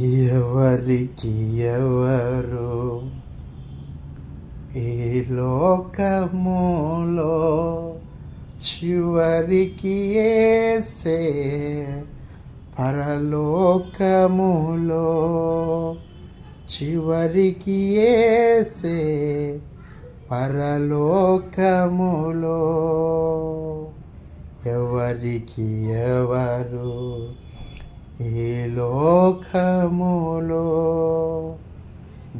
ఎవరికి ఎవరు? ఈ లోకములో చివరికి ఏసే పరలోకములో చివరికి ఏసే పరలోకములో ఎవరికి ఎవరు? ఈ లోకములో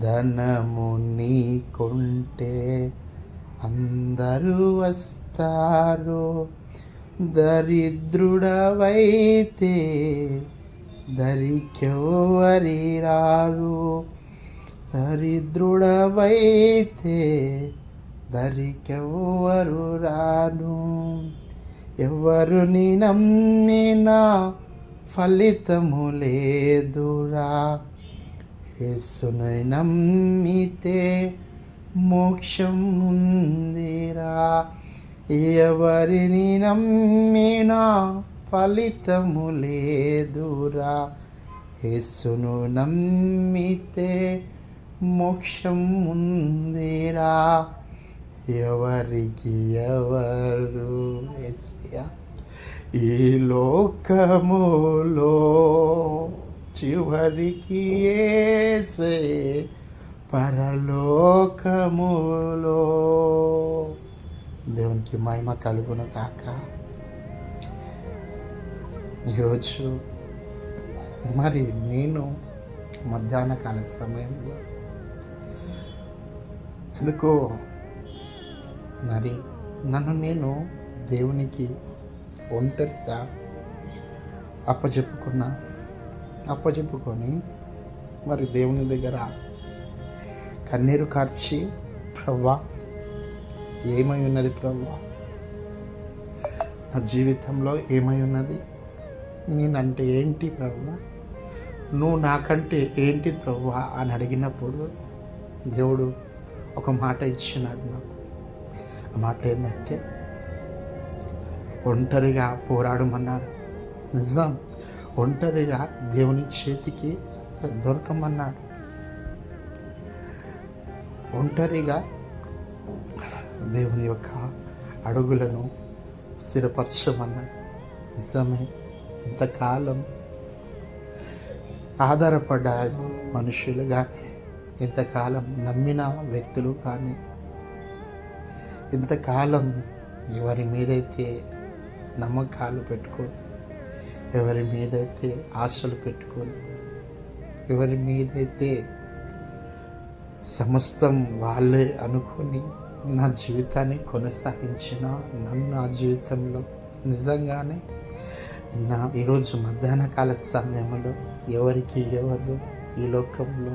ధనము నీకుంటే అందరూ వస్తారు. దరిద్రుడవైతే దరికెవరి రారు. దరిద్రుడవైతే దరికెవ్వరు రాను ఎవరుని నమ్మినా ఫలితము లేదురా. యేసును నమ్మితే మోక్షం ఉందిరా. ఎవరిని నమ్మినా ఫలితము లేదురా. యేసును నమ్మితే మోక్షం ఉందిరా. ఎవరికి ఎవరు ఈ లోకములో చివరికి ఏసే పరలోకములో. దేవునికి మహిమ కలుగును కాక ఈరోజు మరి నేను మధ్యాహ్న కాల సమయంలో ఎందుకో మరి నన్ను నేను దేవునికి ఒంటరిగా అప్పచెప్పుకున్నా అప్పచెప్పుకొని మరి దేవుని దగ్గర కన్నీరు కార్చి ప్రవ్వా ఏమై ఉన్నది ప్రవ్వా? నా జీవితంలో ఏమై ఉన్నది? నేనంటే ఏంటి ప్రవ్వా? నువ్వు నాకంటే ఏంటి ప్రవ్వా? అని అడిగినప్పుడు దేవుడు ఒక మాట ఇచ్చినాడు నాకు. ఆ మాట ఏంటంటే ఒంటరిగా పోరాడమన్నాడు నిజం ఒంటరిగా దేవుని చేతికి దొరకమన్నాడు. ఒంటరిగా దేవుని యొక్క అడుగులను స్థిరపరచమన్నాడు. నిజమే ఇంతకాలం ఆధారపడ్డ మనుషులు కానీ ఇంతకాలం నమ్మిన వ్యక్తులు కానీ ఇంతకాలం ఎవరి మీదైతే నమ్మకాలు పెట్టుకొని ఎవరి మీదైతే ఆశలు పెట్టుకొని ఎవరి మీదైతే సమస్తం వాళ్ళే అనుకొని నా జీవితాన్ని కొనసాగించిన నన్ను నా జీవితంలో నిజంగానే నా ఈరోజు మధ్యాహ్న కాల సమయంలో ఎవరికి ఎవరు ఈ లోకంలో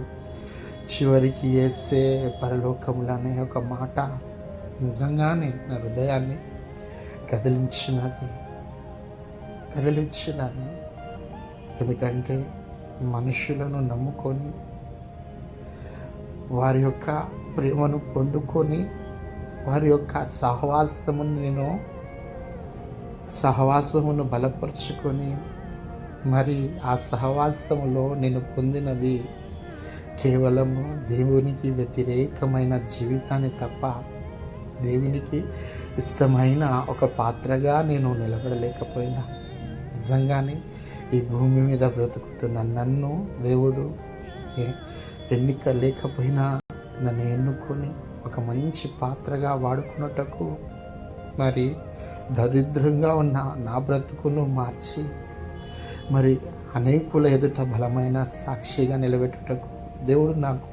చివరికి వేసే పరలోకంలో అనే ఒక మాట నిజంగానే నా హృదయాన్ని కదిలించినది. కదిలించినది. ఎందుకంటే మనుషులను నమ్ముకొని వారి యొక్క ప్రేమను పొందుకొని వారి యొక్క సహవాసమును నేను సహవాసమును బలపరుచుకొని మరి ఆ సహవాసములో నేను పొందినది కేవలము దేవునికి వ్యతిరేకమైన జీవితాన్ని తప్ప దేవునికి ఇష్టమైన ఒక పాత్రగా నేను నిలబడలేకపోయినా. నిజంగానే ఈ భూమి మీద బ్రతుకుతున్న నన్ను దేవుడు ఎన్నిక లేకపోయినా నన్ను ఎన్నుకొని ఒక మంచి పాత్రగా వాడుకున్నటకు మరి దరిద్రంగా ఉన్న నా బ్రతుకును మార్చి మరి అనేకుల ఎదుట బలమైన సాక్షిగా నిలబెట్టుటకు దేవుడు నాకు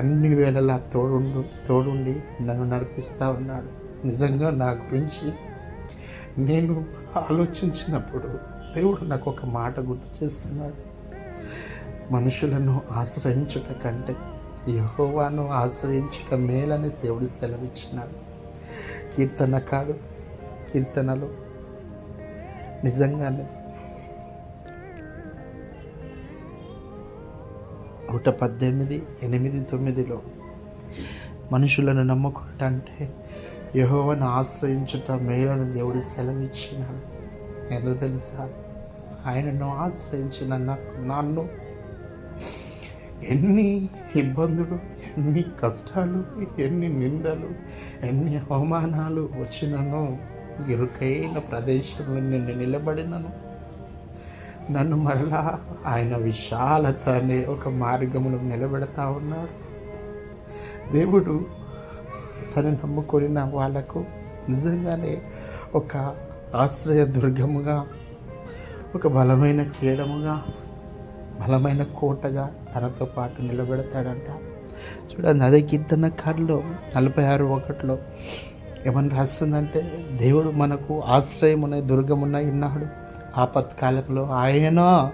అన్ని వేళలా తోడుండు తోడుండి నన్ను నడిపిస్తూ ఉన్నాడు. నిజంగా నా గురించి నేను ఆలోచించినప్పుడు దేవుడు నాకు ఒక మాట గుర్తు చేస్తున్నాడు. మనుషులను ఆశ్రయించుట కంటే యహోవాను ఆశ్రయించుట మేలని దేవుడు సెలవిచ్చినాడు. కీర్తనకాడు కీర్తనలు నిజంగానే నూట పద్దెనిమిది ఎనిమిది తొమ్మిదిలో మనుషులను నమ్ముకుంటా అంటే యహోవను ఆశ్రయించుట మేలని దేవుడు ఎన్ని ఇబ్బందులు ఎన్ని కష్టాలు ఎన్ని నిందలు ఎన్ని అవమానాలు వచ్చినను ఇరుకైన ప్రదేశంలో నిన్ను నిలబడినను. నన్ను మరలా ఆయన విశాలత అనే ఒక మార్గములో నిలబెడతా ఉన్నాడు. దేవుడు తను నమ్ముకొనిన వాళ్ళకు నిజంగానే ఒక ఆశ్రయ దుర్గముగా ఒక బలమైన కీడముగా బలమైన కోటగా తనతో పాటు నిలబెడతాడంట. చూడండి అదే కీర్తన కార్లో నలభై ఆరు ఒకటిలో ఏమని రాస్తుందంటే దేవుడు మనకు ఆశ్రయమునే దుర్గమునై ఉన్నాడు. ఆపత్కాలంలో ఆయన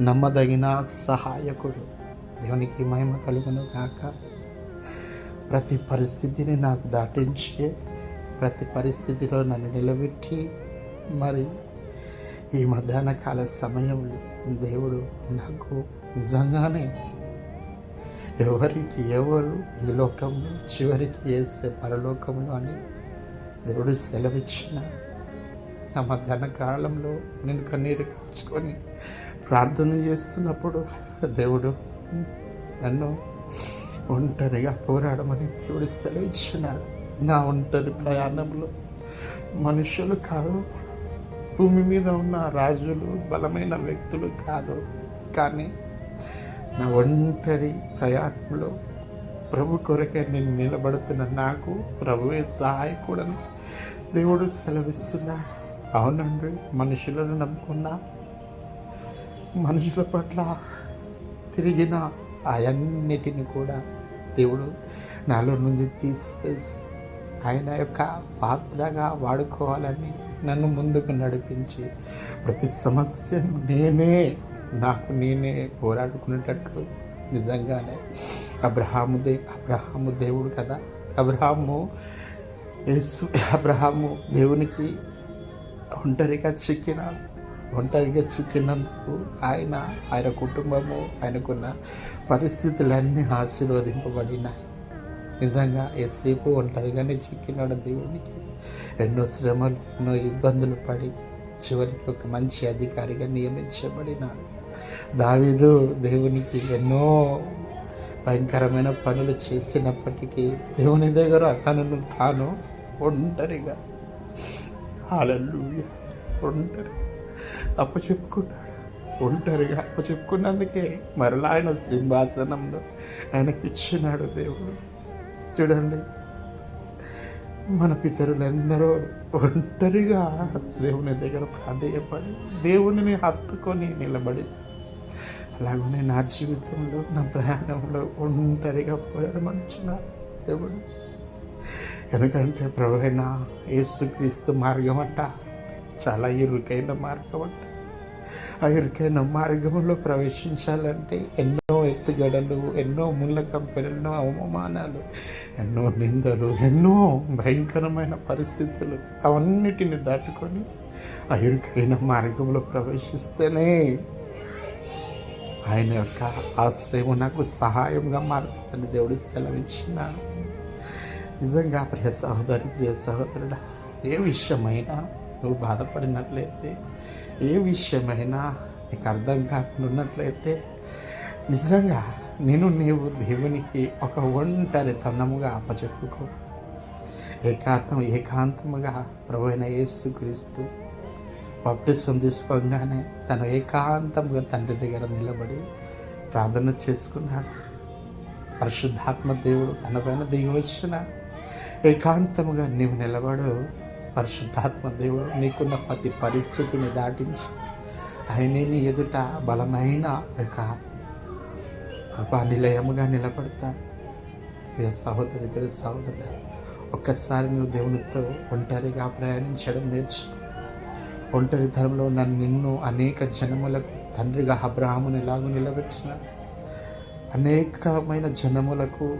నమ్మదగిన సహాయకుడు. దేవునికి మహిమ కలుగును కాక ప్రతి పరిస్థితిని నాకు దాటించి ప్రతి పరిస్థితిలో నన్ను నిలబెట్టి మరి ఈ మధ్యాహ్న కాల సమయంలో దేవుడు నాకు నిజంగానే ఎవరికి ఎవరు ఈ లోకంలో చివరికి వేసే పరలోకంలో అని దేవుడు సెలవిచ్చిన ఆ మధ్యాహ్న కాలంలో నేను కన్నీరు కాచుకొని ప్రార్థన చేస్తున్నప్పుడు దేవుడు నన్ను ఒంటరిగా పోరాడమని దేవుడు సెలవిచ్చినాడు. నా ఒంటరి ప్రయాణంలో మనుషులు కాదు భూమి మీద ఉన్న రాజులు బలమైన వ్యక్తులు కాదు. కానీ నా ఒంటరి ప్రయాణంలో ప్రభు కొరకే నేను నిలబడుతున్న నాకు ప్రభువే సహాయకుడని దేవుడు సెలవిస్తున్నాడు. అవునండి మనుషులను నమ్ముకున్నా మనుషుల పట్ల తిరిగిన అవన్నిటిని కూడా దేవుడు నాలో నుంచి తీసివేసి ఆయన యొక్క పాత్రగా వాడుకోవాలని నన్ను ముందుకు నడిపించి ప్రతి సమస్యను నేనే నాకు నేనే పోరాడుకునేటట్లు నిజంగానే అబ్రహాము దే అబ్రహాము దేవుడు కదా. అబ్రహాము యేసు అబ్రహాము దేవునికి ఒంటరిగా చిక్కిన ఒంటరిగా చిక్కినందుకు ఆయన ఆయన కుటుంబము ఆయనకున్న పరిస్థితులన్నీ ఆశీర్వదింపబడినాయి. నిజంగా ఎస్సేపు ఒంటరిగానే చిక్కినాడు దేవునికి. ఎన్నో శ్రమలు ఎన్నో ఇబ్బందులు పడి చివరికి ఒక మంచి అధికారిగా నియమించబడినాడు. దావీదు దేవునికి ఎన్నో భయంకరమైన పనులు చేసినప్పటికీ దేవుని దగ్గర తనను తాను ఒంటరిగా హాలూయ ఒంటరిగా అప్పచెప్పుకున్నాడు. ఒంటరిగా అప్పచెప్పుకున్నందుకే మరలా ఆయన సింహాసనంలో ఆయనకి ఇచ్చినాడు దేవుడు. చూడండి మన పితరులందరూ ఒంటరిగా దేవుని దగ్గర ప్రాధేయపడి దేవునిని హత్తుకొని నిలబడి అలాగనే నా జీవితంలో నా ప్రయాణంలో ఒంటరిగా పోరాడమనుచున్నాడు దేవుడు. ఎందుకంటే ప్రభువైన యేసుక్రీస్తు మార్గం అట్ట చాలా ఇరుకైన మార్గం అంట ఆ ఇరుకైన మార్గంలో ప్రవేశించాలంటే ఎన్నో ఎత్తుగడలు ఎన్నో ముళ్ళ కంపెనలు ఎన్నో అవమానాలు ఎన్నో నిందలు ఎన్నో భయంకరమైన పరిస్థితులు అవన్నిటిని దాటుకొని ఆ ఇరుకైన మార్గంలో ప్రవేశిస్తేనే ఆయన యొక్క ఆశ్రయం నాకు సహాయంగా మారుతుందని దేవుడు సెలవిచ్చినాడు. నిజంగా ప్రియ సహోదరి ప్రియ సహోదరుడా ఏ విషయమైనా నువ్వు బాధపడినట్లయితే ఏ విషయమైనా నీకు అర్థం కాకుండా ఉన్నట్లయితే నిజంగా నేను నీవు దేవునికి ఒక ఒంటరి తన్నముగా అప్పచెప్పుకో. ఏకాంతం ఏకాంతముగా ప్రభువైన అయిన యేసుక్రీస్తు బాప్టిజం తీసుకోగానే తను ఏకాంతంగా తండ్రి దగ్గర నిలబడి ప్రార్థన చేసుకున్నాడు. పరిశుద్ధాత్మ దేవుడు తన పైన దిగి వచ్చిన ఏకాంతముగా నీవు నిలబడు పరిశుద్ధాత్మ దేవుడు నీకున్న ప్రతి పరిస్థితిని దాటించి. ఆయనే నీ ఎదుట బలమైన యొక్క కృపానిలయముగా నిలబడతాడు. ప్రియ సహోదరి ప్రియ సహోదరు ఒక్కసారి నువ్వు దేవునితో ఒంటరిగా ప్రయాణించడం నేర్చుకో ఒంటరితనంలో నన్ను నిన్ను అనేక జనములకు తండ్రిగా అబ్రహామును ఎలాగో నిలబెట్టిన అనేకమైన జనములకు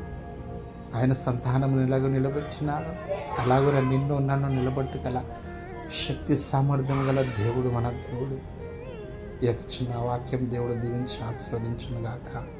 ఆయన సంతానమును ఎలాగో నిలబెట్టినారు అలాగో నిన్ను నన్ను నిలబెట్టగల శక్తి సామర్థ్యం గల దేవుడు మన దేవుడు. ఈ యొక్క చిన్న వాక్యం దేవుడు దీవించి ఆశీర్వదించునుగాక